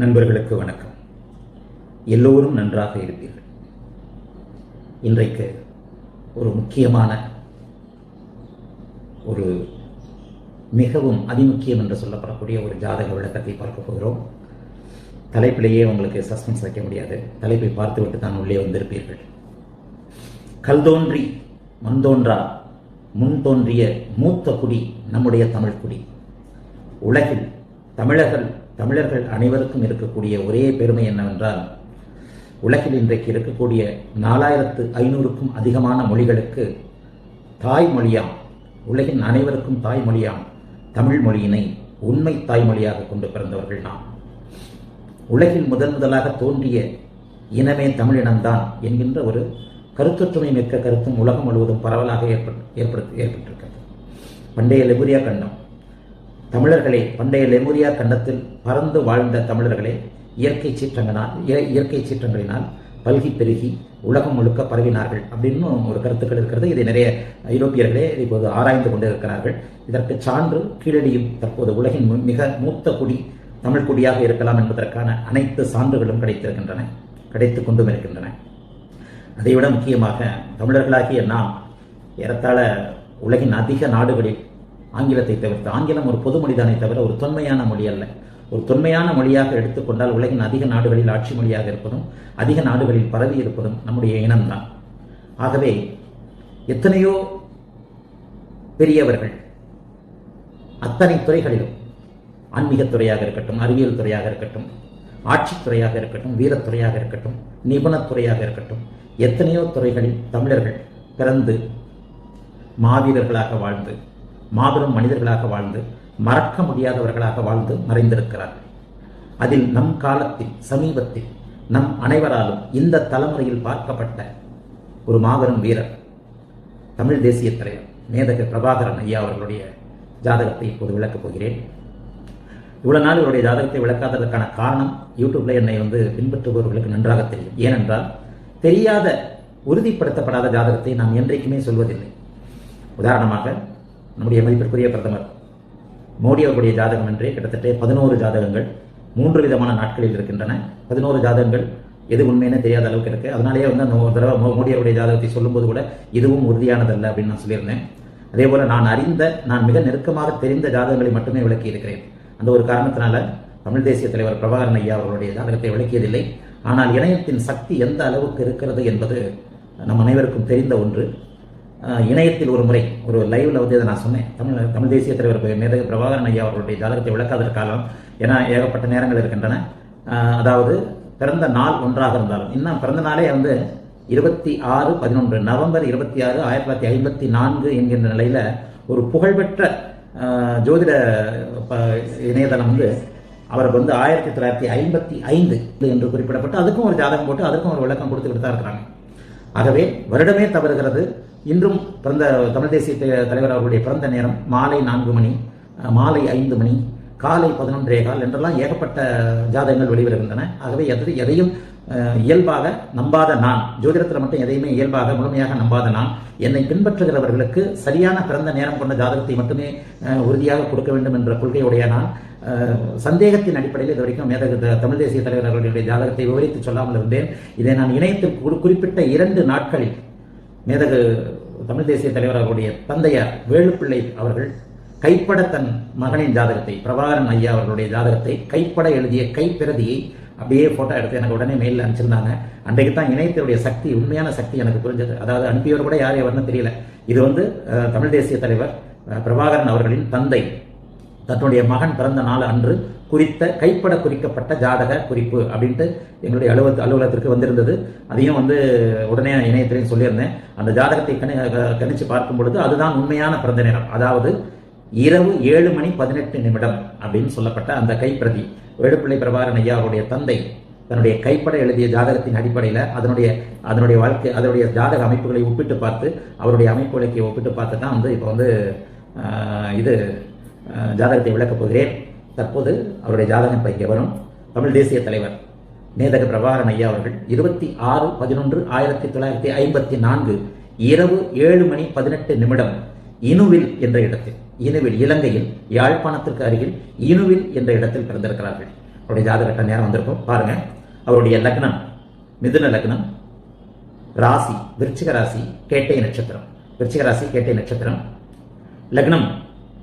நண்பர்களுக்கு வணக்கம். எல்லோரும் நன்றாக இருப்பீர்கள். இன்றைக்கு ஒரு முக்கியமான ஒரு மிகவும் அதிமுக்கியம் என்று சொல்லப்படக்கூடிய ஒரு ஜாதக விளக்கத்தை பார்க்க போகிறோம். தலைப்பிலேயே உங்களுக்கு சஸ்பென்ஸ் வைக்க முடியாது. தலைப்பை பார்த்துவிட்டு தான் உள்ளே வந்திருப்பீர்கள். கல் தோன்றி மண் தோன்றா முன் தோன்றிய மூத்த குடி நம்முடைய தமிழ் குடி. உலகில் தமிழர்கள் தமிழர்கள் அனைவருக்கும் இருக்கக்கூடிய ஒரே பெருமை என்னவென்றால் உலகில் இன்றைக்கு இருக்கக்கூடிய நாலாயிரத்து ஐநூறுக்கும் அதிகமான மொழிகளுக்கு தாய்மொழியாம் உலகின் அனைவருக்கும் தாய்மொழியாம் தமிழ் மொழியினை உண்மை தாய்மொழியாக கொண்டு பிறந்தவர்கள் நாம். உலகில் முதன் முதலாக தோன்றிய இனமே தமிழினம்தான் என்கின்ற ஒரு கருத்தொற்றுமை மிக்க கருத்தும் உலகம் முழுவதும் பரவலாக ஏற்பட்டு ஏற்படுத்தி ஏற்பட்டிருக்கிறது. பண்டைய லெபுரியா கண்டம். தமிழர்களே பண்டைய லெமுரியா கண்டத்தில் பறந்து வாழ்ந்த தமிழர்களே இயற்கை சீற்றங்களால் இய- இயற்கை சீற்றங்களினால் பல்கி பெருகி உலகம் முழுக்க பரவினார்கள் அப்படின்னு ஒரு கருத்துக்கள் இருக்கிறது. இதை நிறைய ஐரோப்பியர்களே இப்போது ஆராய்ந்து கொண்டிருக்கிறார்கள். இதற்கு சான்று கீழடியும் தற்போது உலகின் மிக மூத்த குடி தமிழ் குடியாக இருக்கலாம் என்பதற்கான அனைத்து சான்றுகளும் கிடைத்திருக்கின்றன கிடைத்து கொண்டும் இருக்கின்றன. அதைவிட முக்கியமாக தமிழர்களாகிய நாம் ஏறத்தாழ உலகின் அதிக நாடுகளில் ஆங்கிலத்தை தவிர்த்து ஆங்கிலம் ஒரு பொது மொழிதானே தவிர ஒரு தொன்மையான மொழி அல்ல. ஒரு தொன்மையான மொழியாக எடுத்துக்கொண்டால் உலகின் அதிக நாடுகளில் ஆட்சி மொழியாக இருப்பதும் அதிக நாடுகளில் பரவி இருப்பதும் நம்முடைய இனம்தான். ஆகவே எத்தனையோ பெரியவர்கள் அத்தனை துறைகளிலும் ஆன்மீகத் துறையாக இருக்கட்டும் அறிவியல் துறையாக இருக்கட்டும் ஆட்சித் துறையாக இருக்கட்டும் வீரத்துறையாக இருக்கட்டும் நிபுணத் துறையாக இருக்கட்டும் எத்தனையோ துறைகளில் தமிழர்கள் பிறந்து மாவீரர்களாக வாழ்ந்து மாபெரும் மனிதர்களாக வாழ்ந்து மறக்க முடியாதவர்களாக வாழ்ந்து மறைந்திருக்கிறார்கள் அதில் நம் காலத்தில் சமீபத்தில் நம் அனைவராலும் இந்த தலைமுறையில் பார்க்கப்பட்ட ஒரு மாபெரும் வீரர் தமிழ் தேசிய தலைவர் மேதகர் பிரபாகரன் ஐயா அவர்களுடைய ஜாதகத்தை இப்போது விளக்கப் போகிறேன். இவ்வளவு நாள் இவருடைய ஜாதகத்தை விளக்காததற்கான காரணம் யூடியூப்ல என்னை வந்து பின்பற்றுபவர்களுக்கு நன்றாக தெரியும். ஏனென்றால் தெரியாத உறுதிப்படுத்தப்படாத ஜாதகத்தை நான் என்றைக்குமே சொல்வதில்லை. உதாரணமாக நம்முடைய மதிப்பிற்குரிய பிரதமர். மோடி அவர்களுடைய ஜாதகம் என்றே கிட்டத்தட்ட பதினோரு ஜாதகங்கள் மூன்று விதமான நாட்களில் இருக்கின்றன. பதினோரு ஜாதகங்கள் எது உண்மைன்னு தெரியாத அளவுக்கு இருக்கு. அதனாலேயே வந்து அந்த ஒரு தடவை மோடி அவருடைய ஜாதகத்தை சொல்லும்போது கூட இதுவும் உறுதியானதல்ல அப்படின்னு நான் சொல்லியிருந்தேன். அதே போல நான் அறிந்த நான் மிக நெருக்கமாக தெரிந்த ஜாதகங்களை மட்டுமே விளக்கி இருக்கிறேன். அந்த ஒரு காரணத்தினால தமிழ் தேசிய தலைவர் பிரபாகரன் ஐயா அவர்களுடைய ஜாதகத்தை விளக்கியதில்லை. ஆனால் இணையத்தின் சக்தி எந்த அளவுக்கு இருக்கிறது என்பது நம் அனைவருக்கும் தெரிந்த ஒன்று. இணையத்தில் ஒரு முறை ஒரு லைவ்ல வந்து இதை நான் சொன்னேன். தமிழ் தமிழ் தேசிய தலைவர் மேதகு பிரபாகரன் ஐயா அவர்களுடைய ஜாதகத்தை விளக்காத காலம் ஏன்னா ஏகப்பட்ட நேரங்கள் இருக்கின்றன. அதாவது பிறந்த நாள் ஒன்றாக இருந்தாலும் இன்னும் பிறந்த நாளே வந்து இருபத்தி ஆறு பதினொன்று நவம்பர் இருபத்தி ஆறு ஆயிரத்தி தொள்ளாயிரத்தி ஐம்பத்தி நான்கு என்கின்ற நிலையில ஒரு புகழ்பெற்ற ஜோதிட ப- இணையதளம் வந்து அவருக்கு வந்து ஆயிரத்தி தொள்ளாயிரத்தி ஐம்பத்தி ஐந்து என்று குறிப்பிடப்பட்டு அதுக்கும் ஒரு ஜாதகம் போட்டு அதுக்கும் ஒரு விளக்கம் கொடுத்துக்கிட்டு தான் இருக்கிறாங்க. ஆகவே வருடமே தவறுகிறது. இன்றும் பிறந்த தமிழ் தேசிய த- தலைவர் அவர்களுடைய பிறந்த நேரம் மாலை நான்கு மணி மாலை ஐந்து மணி காலை பதினொன்றே கால் என்றெல்லாம் ஏகப்பட்ட ஜாதகங்கள் வெளிவருகின்றன. ஆகவே எது எதையும் இயல்பாக நம்பாத நான் ஜோதிடத்தில் மட்டும் எதையுமே இயல்பாக முழுமையாக நம்பாத நான் என்னை பின்பற்றுகிறவர்களுக்கு சரியான பிறந்த நேரம் கொண்ட ஜாதகத்தை மட்டுமே உறுதியாக கொடுக்க வேண்டும் என்ற கொள்கையுடைய நான் சந்தேகத்தின் அடிப்படையில் இது வரைக்கும் மேதகு தமிழ் தேசிய தலைவர் அவர்களுடைய ஜாதகத்தை விவரித்து சொல்லாமல் இருந்தேன். இதை நான் இணையத்தில் குறிப்பிட்ட இரண்டு நாட்களில் மேதகு தமிழ் தேசிய தலைவர் அவர்களுடைய தந்தையார் வேலுப்பிள்ளை அவர்கள் கைப்பட தன் மகனின் ஜாதகத்தை பிரபாகரன் ஐயா அவர்களுடைய ஜாதகத்தை கைப்பட எழுதிய கைப்பிரதியை அப்படியே போட்டோ எடுத்து எனக்கு உடனே மெயிலில் அனுப்பிச்சிருந்தாங்க. அன்றைக்கு தான் இணையத்தினுடைய சக்தி உண்மையான சக்தி எனக்கு புரிஞ்சது. அதாவது அனுப்பியவர் கூட யார் எவர்னு தெரியல. இது வந்து தமிழ் தேசிய தலைவர் பிரபாகரன் அவர்களின் தந்தை. தன்னுடைய மகன் பிறந்த நாள் அன்று குறித்த கைப்பட குறிக்கப்பட்ட ஜாதக குறிப்பு அப்படின்ட்டு எங்களுடைய அலுவலக அலுவலகத்திற்கு வந்திருந்தது. அதையும் வந்து உடனே இணையத்திலையும் சொல்லியிருந்தேன். அந்த ஜாதகத்தை கணி க- கணிச்சு பார்க்கும் பொழுது அதுதான் உண்மையான பிறந்த நேரம். அதாவது இரவு ஏழு மணி பதினெட்டு நிமிடம் அப்படின்னு சொல்லப்பட்ட அந்த கைப்பிரதி. வேடுபிள்ளை பிரபாரன் ஐயா அவருடைய தந்தை தன்னுடைய கைப்பட எழுதிய ஜாதகத்தின் அடிப்படையில் அதனுடைய அதனுடைய வாழ்க்கை அதனுடைய ஜாதக அமைப்புகளை ஒப்பிட்டு பார்த்து அவருடைய அமைப்புகளுக்கு ஒப்பிட்டு பார்த்து தான் வந்து இப்போ வந்து இது ஜாதகத்தை விளக்கப் போகிறேன். தற்போது அவருடைய ஜாதகம் இப்போ இங்கே வரும் தமிழ் தேசிய தலைவர் மேதக பிரபாகரன் ஐயா அவர்கள் இருபத்தி ஆறு பதினொன்று ஆயிரத்தி தொள்ளாயிரத்தி ஐம்பத்தி நான்கு இரவு ஏழு மணி பதினெட்டு நிமிடம் இனுவில் என்ற இடத்தில் இனுவில் இலங்கையில் யாழ்ப்பாணத்திற்கு அருகில் இனுவில் என்ற இடத்தில் பிறந்திருக்கிறார்கள். அவருடைய ஜாதகட்ட நேரம் வந்திருக்கும். பாருங்க அவருடைய லக்னம் மிதுன லக்னம் ராசி விருச்சிக ராசி கேட்டை நட்சத்திரம். விருச்சிக ராசி கேட்டை நட்சத்திரம். லக்னம்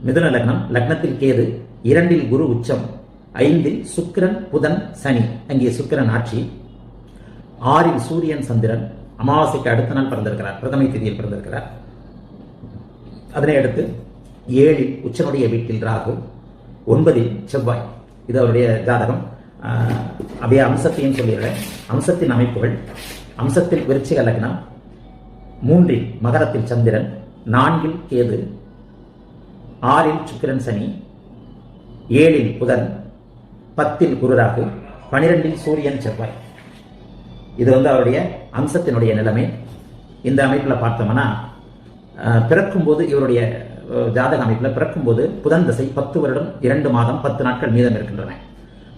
மிதுன லக்னம் லக்னத்தில் கேது இரண்டில் குரு உச்சம் ஐந்தில் சுக்கிரன் புதன் சனி. அங்கே சுக்கிரன் ஆட்சி. ஆறில் சூரியன் சந்திரன். அமாவாசைக்கு அடுத்த நாள் பிறந்திருக்கிறார். பிரதமை திதியில் பிறந்திருக்கிறார். அதனை அடுத்து ஏழில் உச்சனுடைய வீட்டில் ராகு ஒன்பதில் செவ்வாய். இது அவருடைய ஜாதகம். அப்படியே அம்சத்தையும் சொல்லிடுறேன். அம்சத்தின் அமைப்புகள் அம்சத்தில் விருச்சிக லக்னம் மூன்றில் மகரத்தில் சந்திரன் நான்கில் கேது ஆறில் சுக்கிரன் சனி ஏழில் புதன் பத்தில் குருராகு பனிரெண்டில் சூரியன் செவ்வாய். இது வந்து அவருடைய அம்சத்தினுடைய நிலைமை. இந்த அமைப்பில் பார்த்தோம்னா பிறக்கும்போது இவருடைய ஜாதக அமைப்பில் பிறக்கும்போது புதன் தசை பத்து வருடம் இரண்டு மாதம் பத்து நாட்கள் மீதம் இருக்கின்றன.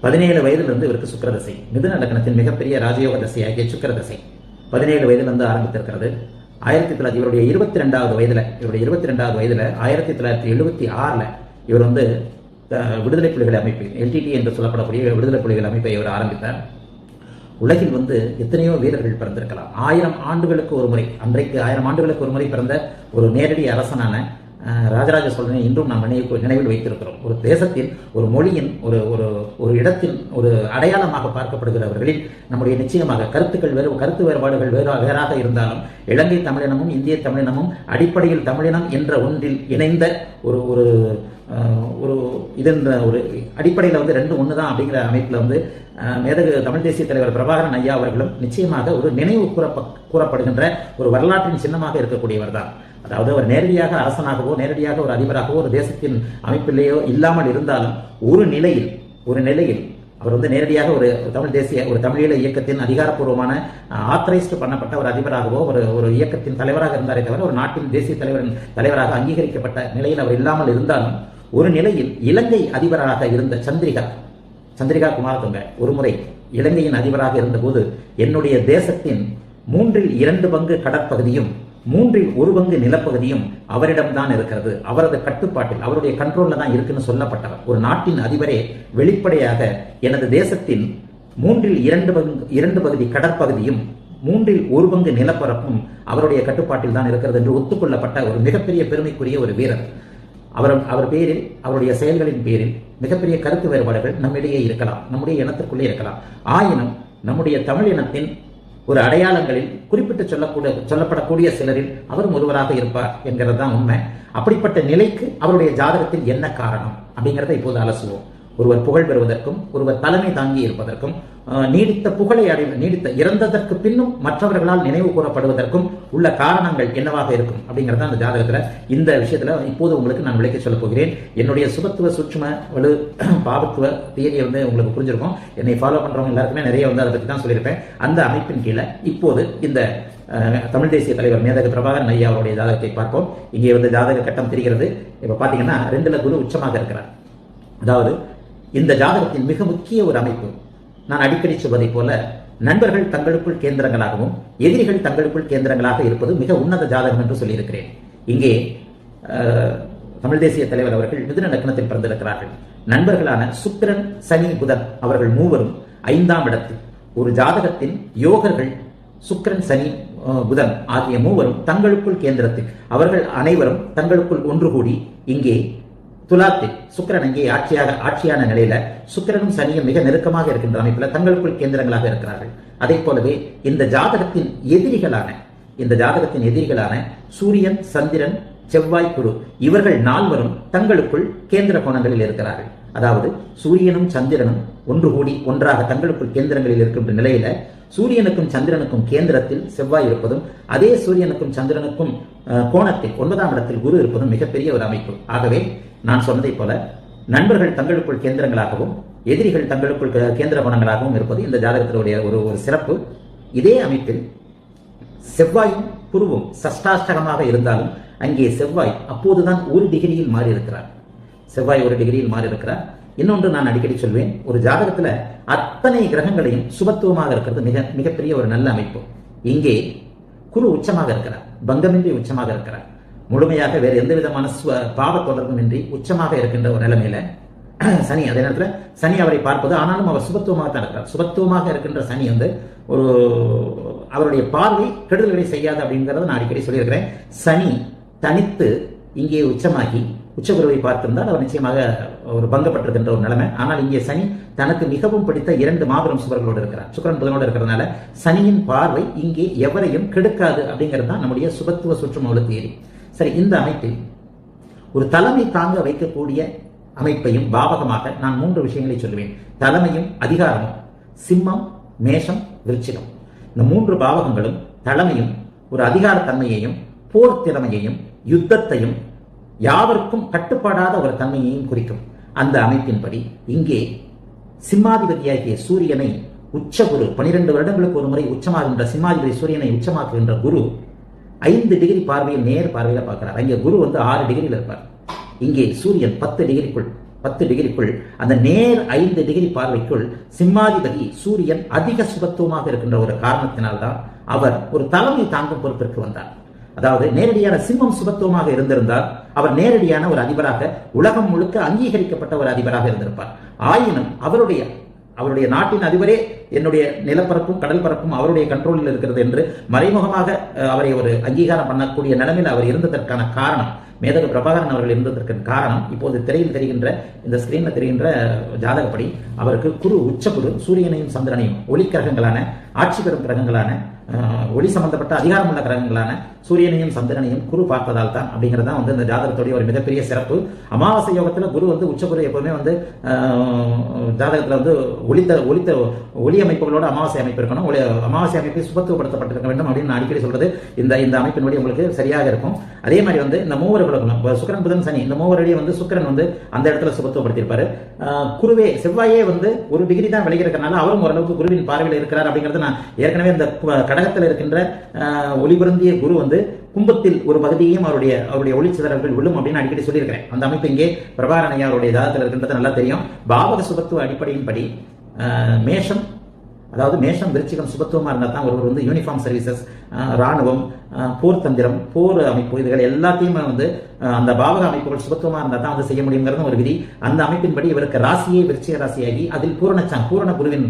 பதினேழு வயதிலிருந்து இவருக்கு சுக்கரதசை மிதுன லக்னத்தின் மிகப்பெரிய ராஜயோக தசையாகிய சுக்கரதசை பதினேழு வயதிலிருந்து ஆரம்பித்திருக்கிறது. ஆயிரத்தி தொள்ளாயிரத்தி இவருடைய இருபத்தி ரெண்டாவது வயதில் இவருடைய இருபத்தி ரெண்டாவது வயதில் ஆயிரத்தி தொள்ளாயிரத்தி எழுபத்தி ஆறில் இவர் வந்து விடுதலை புலிகள் அமைப்பு எல்டிடி என்று சொல்லப்படக்கூடிய விடுதலை புலிகள் அமைப்பை அவர் ஆரம்பித்தார். உலகில் வந்து எத்தனையோ வீரர்கள் பிறந்திருக்கலாம். ஆயிரம் ஆண்டுகளுக்கு ஒரு முறை அன்றைக்கு ஆயிரம் ஆண்டுகளுக்கு ஒரு முறை பிறந்த ஒரு நேரடி அரசனான ராஜராஜ சோழனை இன்றும் நாம் நினைவு நினைவில் வைத்திருக்கிறோம். ஒரு தேசத்தின் ஒரு மொழியின் ஒரு ஒரு ஒரு இடத்தின் ஒரு அடையாளமாக பார்க்கப்படுகிறவர்களில் நம்முடைய நிச்சயமாக கருத்துக்கள் வேறு கருத்து வேறுபாடுகள் வேறு வேறாக இருந்தாலும் இலங்கை தமிழினமும் இந்திய தமிழினமும் அடிப்படையில் தமிழினம் என்ற ஒன்றில் இணைந்த ஒரு ஒரு ஒரு இதென்ற ஒரு அடிப்படையில் வந்து ரெண்டு ஒன்று தான் அப்படிங்கிற அமைப்பில் வந்து மேதகு தமிழ் தேசிய தலைவர் பிரபாகரன் ஐயா அவர்களும் நிச்சயமாக ஒரு நினைவு கூறப்ப கூறப்படுகின்ற ஒரு வரலாற்றின் சின்னமாக இருக்கக்கூடியவர் தான். அதாவது அவர் நேரடியாக அரசனாகவோ நேரடியாக ஒரு அதிபராகவோ ஒரு தேசத்தின் அமைப்பிலேயோ இல்லாமல் இருந்தாலும் ஒரு நிலையில் ஒரு நிலையில் அவர் வந்து நேரடியாக ஒரு தமிழ் தேசிய ஒரு தமிழீழ இயக்கத்தின் அதிகாரப்பூர்வமான ஆத்தரைஸ்டு பண்ணப்பட்ட ஒரு அதிபராகவோ ஒரு ஒரு இயக்கத்தின் தலைவராக இருந்தாரே தவிர ஒரு நாட்டின் தேசிய தலைவரின் தலைவராக அங்கீகரிக்கப்பட்ட நிலையில் அவர் இல்லாமல் இருந்தாலும் ஒரு நிலையில் இலங்கை அதிபராக இருந்த சந்திரிகா சந்திரிகா குமாரதுங்க ஒரு முறை இலங்கையின் அதிபராக இருந்தபோது என்னுடைய தேசத்தின் மூன்றில் இரண்டு பங்கு கடற்பகுதியும் மூன்றில் ஒரு பங்கு நிலப்பகுதியும் அவரிடம்தான் இருக்கிறது. அவரது கட்டுப்பாட்டில் அவருடைய கண்ட்ரோல்ல தான் இருக்குன்னு சொல்லப்பட்டவர். ஒரு நாட்டின் அதிபரே வெளிப்படையாக எனது தேசத்தின் மூன்றில் இரண்டு பங்கு இரண்டு பகுதி கடற்பகுதியும் மூன்றில் ஒரு பங்கு நிலப்பரப்பும் அவருடைய கட்டுப்பாட்டில் தான் இருக்கிறது என்று ஒத்துக்கொள்ளப்பட்ட ஒரு மிகப்பெரிய பெருமைக்குரிய ஒரு வீரர். அவர் அவர் பேரில் அவருடைய செயல்களின் பேரில் மிகப்பெரிய கருத்து வேறுபாடுகள் நம்மிடையே இருக்கலாம் நம்முடைய இனத்திற்குள்ளே இருக்கலாம். ஆயினும் நம்முடைய தமிழ் இனத்தின் ஒரு அடையாளங்களில் குறிப்பிட்டு சொல்லக்கூடிய சொல்லப்படக்கூடிய சிலரில் அவரும் ஒருவராக இருப்பார் என்கிறது தான் உண்மை. அப்படிப்பட்ட நிலைக்கு அவருடைய ஜாதகத்தில் என்ன காரணம் அப்படிங்கிறத இப்போது அலசுவோம். ஒருவர் புகழ் பெறுவதற்கும் ஒருவர் தலைமை தாங்கி இருப்பதற்கும் நீடித்த புகழை அடை நீடித்த இறந்ததற்கு பின்னும் மற்றவர்களால் நினைவு கூறப்படுவதற்கும் உள்ள காரணங்கள் என்னவாக இருக்கும் அப்படிங்கிறத அந்த ஜாதகத்துல இந்த விஷயத்துல இப்போது உங்களுக்கு நான் விளக்கி சொல்ல போகிறேன். என்னுடைய சுபத்துவ சூட்சும வலு பாபத்துவ தியரியை வந்து உங்களுக்கு புரிஞ்சிருக்கும். என்னை ஃபாலோ பண்றவங்க எல்லாருக்குமே நிறைய வந்து அதை பத்தி தான் சொல்லியிருப்பேன். அந்த அமைப்பின் கீழே இப்போது இந்த தமிழ் தேசிய தலைவர் மேதக பிரபாகரன் ஐயா அவருடைய ஜாதகத்தை பார்ப்போம். இங்கே வந்து ஜாதக கட்டம் தெரிகிறது. இப்ப பாத்தீங்கன்னா ரெண்டுல குரு உச்சமாக இருக்கிறார். அதாவது இந்த ஜாதகத்தின் மிக முக்கிய ஒரு அமைப்பு. நான் அடிக்கடி சொல்வதைப் போல நண்பர்கள் தங்களுக்குள் கேந்திரங்களாகவும் எதிரிகள் தங்களுக்குள் கேந்திரங்களாக இருப்பது மிக உன்னத ஜாதகம் என்று சொல்லியிருக்கிறேன். இங்கே தமிழ் தேசிய தலைவர் அவர்கள் மிதுன லக்னத்தில் பிறந்திருக்கிறார்கள். நண்பர்களான சுக்கிரன் சனி புதன் அவர்கள் மூவரும் ஐந்தாம் இடத்தில். ஒரு ஜாதகத்தின் யோகர்கள் சுக்கிரன் சனி அஹ், புதன் ஆகிய மூவரும் தங்களுக்குள் கேந்திரத்தில். அவர்கள் அனைவரும் தங்களுக்குள் ஒன்று கூடி இங்கே துலாத்தில் சுக்கரன் அங்கே ஆட்சியாக ஆட்சியான நிலையில சுக்கிரனும் சனியும் மிக நெருக்கமாக இருக்கின்ற அமைப்பில் தங்களுக்குள் கேந்திரங்களாக இருக்கிறார்கள். அதே போலவே இந்த ஜாதகத்தின் எதிரிகளான இந்த ஜாதகத்தின் எதிரிகளான சூரியன் சந்திரன் செவ்வாய் குரு இவர்கள் நால்வரும் தங்களுக்குள் கேந்திர கோணங்களில் இருக்கிறார்கள். அதாவது சூரியனும் சந்திரனும் ஒன்று கூடி ஒன்றாக தங்களுக்குள் கேந்திரங்களில் இருக்கின்ற நிலையில சூரியனுக்கும் சந்திரனுக்கும் கேந்திரத்தில் செவ்வாய் இருப்பதும் அதே சூரியனுக்கும் சந்திரனுக்கும் கோணத்தில் ஒன்பதாம் இடத்தில் குரு இருப்பதும் மிகப்பெரிய ஒரு அமைப்பு. ஆகவே நான் சொன்னதைப் போல நண்பர்கள் தங்களுக்குள் கேந்திரங்களாகவும் எதிரிகள் தங்களுக்குள் கேந்திர குணங்களாகவும் இருப்பது இந்த ஜாதகத்தினுடைய ஒரு ஒரு சிறப்பு. இதே அமைப்பில் செவ்வாயும் குருவும் சஷ்டாஷ்டகமாக இருந்தாலும் அங்கே செவ்வாய் அப்போதுதான் ஒரு டிகிரியில் மாறி இருக்கிறார் செவ்வாய் ஒரு டிகிரியில் மாறி இருக்கிறார் இன்னொன்று நான் அடிக்கடி சொல்வேன் ஒரு ஜாதகத்தில் அத்தனை கிரகங்களையும் சுபத்துவமாக இருக்கிறது மிக மிகப்பெரிய ஒரு நல்ல அமைப்பு. இங்கே குரு உச்சமாக இருக்கிறார் பங்கமின்றி உச்சமாக இருக்கிறார். முழுமையாக வேறு எந்த விதமான ஸ்வ- பாவ தொடர்புமின்றி உச்சமாக இருக்கின்ற ஒரு நிலைமையில சனி அதே நேரத்தில் சனி அவரை பார்ப்பது ஆனாலும் அவர் சுபத்துவமாக தான் இருக்கிறார். சுபத்துவமாக இருக்கின்ற சனி வந்து ஒரு அவருடைய பார்வை கெடுதல்களை செய்யாது அப்படிங்கிறத நான் அடிக்கடி சொல்லியிருக்கிறேன். சனி தனித்து இங்கே உச்சமாகி உச்சகுருவை பார்த்திருந்தால் அவர் நிச்சயமாக ஒரு பங்கப்பட்டிருக்கின்ற ஒரு நிலைமை. ஆனால் இங்கே சனி தனக்கு மிகவும் பிடித்த இரண்டு மாபெரும் சுவர்களோடு இருக்கிறார். சுக்கரன் புதனோடு இருக்கிறதுனால சனியின் பார்வை இங்கே எவரையும் கெடுக்காது அப்படிங்கிறது தான் நம்முடைய சுபத்துவ சுற்றுமூல தேரி சரி இந்த அமைப்பில் ஒரு தலைமை தாங்க வைக்கக்கூடிய அமைப்பையும் பாவகமாக நான் மூன்று விஷயங்களை சொல்லுவேன். தலைமையும் அதிகாரமும் சிம்மம் மேஷம் விருச்சிகம். இந்த மூன்று பாவகங்களும் தலைமையும் ஒரு அதிகாரத்தன்மையையும் போர் திறமையையும் யுத்தத்தையும் யாவருக்கும் கட்டுப்படாத ஒரு தன்மையையும் குறிக்கும். அந்த அமைப்பின்படி இங்கே சிம்மாதிபதியாகிய சூரியனை உச்ச குரு பனிரெண்டு வருடங்களுக்கு ஒரு முறை உச்சமாகின்ற சிம்மாதிபதி சூரியனை உச்சமாக்குகின்ற குரு ஐந்து டிகிரி பார்வையில் நேர் பார்வையில பார்க்கிறார். அங்கே குரு வந்து ஆறு டிகிரியில் இருப்பார். இங்கே சூரியன் பத்து டிகிரிக்குள் பத்து டிகிரிக்குள் அந்த நேர் ஐந்து டிகிரி பார்வைக்குள் சிம்மாதிபதி சூரியன் அதிக சுபத்துவமாக இருக்கின்ற ஒரு காரணத்தினால்தான் அவர் ஒரு தலைமை தாங்கும் பொறுப்பிற்கு வந்தார். அதாவது நேரடியான சிம்மம் சுபத்துவமாக இருந்திருந்தால் அவர் நேரடியான ஒரு அதிபராக உலகம் முழுக்க அங்கீகரிக்கப்பட்ட ஒரு அதிபராக இருந்திருப்பார். ஆயினும் அவருடைய அவருடைய நாட்டின் அதிபரே என்னுடைய நிலப்பரப்பும் கடல் பரப்பும் அவருடைய கண்ட்ரோலில் இருக்கிறது என்று மறைமுகமாக அவரை ஒரு அங்கீகாரம் பண்ணக்கூடிய நிலைமையில் அவர் இருந்ததற்கான காரணம் மேதகு பிரபாகரன் அவர்கள் இருந்ததற்கு காரணம் இப்போது திரையில் தெரிகின்ற இந்த ஸ்கிரீன்ல தெரிகின்ற ஜாதகப்படி அவருக்கு குரு உச்ச சூரியனையும் சந்திரனையும் ஒளி கிரகங்களான ஆட்சி பெறும் கிரகங்களான ஒளி சம்பந்தப்பட்ட அதிகாரமுள்ள கிரகங்களான சூரியனையும் சந்திரனையும் குரு பார்த்ததால் தான் அப்படிங்கிறது தான் வந்து இந்த ஜாதகத்துடைய ஒரு மிகப்பெரிய சிறப்பு. அமாவாசை யோகத்தில் குரு வந்து உச்சகுரு எப்பவுமே வந்து ஜாதகத்தில் ஜாதகத்துல வந்து ஒளித்த ஒளித்த ஒளி அமைப்புகளோட அமாவாசை அமைப்பு இருக்கணும். ஒளி அமாவாசை அமைப்பை சுபத்துவப்படுத்தப்பட்டிருக்க வேண்டும் அப்படின்னு நான் அடிக்கடி சொல்றது. இந்த இந்த அமைப்பினுடைய உங்களுக்கு சரியாக இருக்கும். அதே மாதிரி வந்து இந்த மூவர் குலகுலம் சுக்கரன் புதன் சனி இந்த மூவருடைய வந்து சுக்கிரன் வந்து அந்த இடத்துல சுபத்துவப்படுத்தியிருப்பாரு. குருவே செவ்வாயே வந்து ஒரு டிகிரி தான் விளைகிறதுனால அவரும் ஓரளவுக்கு குருவின் பார்வையில் இருக்கிறார் அப்படிங்கிறது நான் ஏற்கனவே இந்த கு- கடகத்தில் இருக்கின்ற ஒளிபருந்திய குரு வந்து கும்பத்தில் ஒரு பகுதியையும் அவருடைய அவருடைய ஒளிச்சிதறல்கள் விழும் அப்படின்னு அடிக்கடி சொல்லியிருக்கிறேன். அந்த அமைப்பு இங்கே பிரபாகரன் அவருடைய ஜாதகத்தில் இருக்கின்றது நல்லா தெரியும். பாவக சுபத்துவ அடிப்படையின்படி மேஷம் அதாவது மேஷம் விருச்சிகம் சுபத்துவமா இருந்தால் தான் ஒருவர் வந்து யூனிஃபார்ம் சர்வீசஸ் ராணுவம் போர் தந்திரம் போர் அமைப்பு இதுகள் எல்லாத்தையுமே வந்து அந்த பாவக அமைப்புகள் சுபத்துவமா இருந்தால் தான் வந்து செய்ய முடியுங்கிறது ஒரு விதி. அந்த அமைப்பின்படி இவருக்கு ராசியே விருச்சிக ராசியாகி அதில் பூரணச்சாங் பூரண குருவின்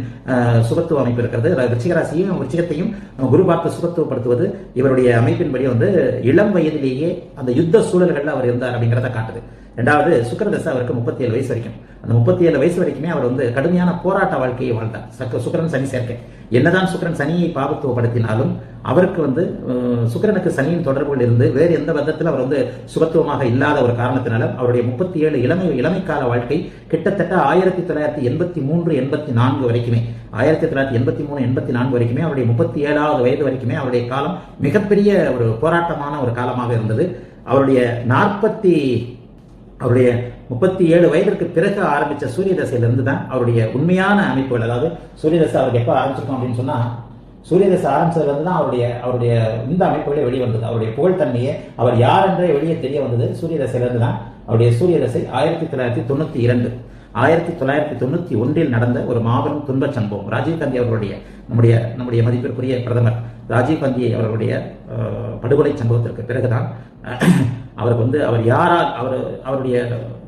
சுபத்துவ அமைப்பு இருக்கிறது. விருச்சிக ராசியையும் விருச்சிகத்தையும் குரு பார்த்து சுபத்துவப்படுத்துவது இவருடைய அமைப்பின்படி வந்து இளம் வயதிலேயே அந்த யுத்த சூழல்களில் அவர் இருந்தார் அப்படிங்கிறத காட்டுது. ரெண்டாவது சுக்கரதசை அவருக்கு முப்பத்தி ஏழு வயசு வரைக்கும். அந்த முப்பத்தி ஏழு வயசு வரைக்குமே அவர் வந்து கடுமையான போராட்ட வாழ்க்கையை வாழ்ந்தார். சக்க- சுக்கரன் சனி சேர்க்கை. என்னதான் சுக்கிரன் சனியை பாபத்துவப்படுத்தினாலும் அவருக்கு வந்து சுக்கரனுக்கு சுக்கிரனுக்கு சனியின் தொடர்புகள் இருந்து வேறு எந்த விதத்தில் அவர் வந்து சுபத்துவமாக இல்லாத ஒரு காரணத்தினால அவருடைய முப்பத்தி ஏழு இளமை இளமைக்கால வாழ்க்கை கிட்டத்தட்ட ஆயிரத்தி தொள்ளாயிரத்தி எண்பத்தி மூன்று எண்பத்தி நான்கு வரைக்குமே ஆயிரத்தி தொள்ளாயிரத்தி எண்பத்தி மூணு எண்பத்தி நான்கு வரைக்குமே அவருடைய முப்பத்தி ஏழாவது வயது வரைக்குமே அவருடைய காலம் மிகப்பெரிய ஒரு போராட்டமான ஒரு காலமாக இருந்தது. அவருடைய நாற்பத்தி அவருடைய முப்பத்தி ஏழு வயதிற்கு பிறகு ஆரம்பித்த சூரிய தசையிலிருந்து தான் அவருடைய உண்மையான அமைப்புகள் அதாவது சூரிய தசை அவருக்கு எப்போ ஆரம்பிச்சிருக்கோம் அப்படின்னு சொன்னால் சூரிய தசை ஆரம்பிச்சதுல தான் அவருடைய அவருடைய இந்த அமைப்புகளே வெளியே வந்தது அவருடைய புகழ்தன்மையே அவர் யார் என்றே வெளியே தெரிய வந்தது சூரிய தசையிலிருந்து தான் அவருடைய சூரிய தசை ஆயிரத்தி தொள்ளாயிரத்தி தொண்ணூற்றி இரண்டு. ஆயிரத்தி தொள்ளாயிரத்தி தொண்ணூத்தி ஒன்றில் நடந்த ஒரு மாபெரும் துன்பச் சம்பவம். ராஜீவ்காந்தி அவர்களுடைய நம்முடைய நம்முடைய மதிப்பிற்குரிய பிரதமர் ராஜீவ்காந்தி அவர்களுடைய படுகொலை சம்பவத்திற்கு பிறகுதான் அவருக்கு வந்து அவர் யாரால் அவர் அவருடைய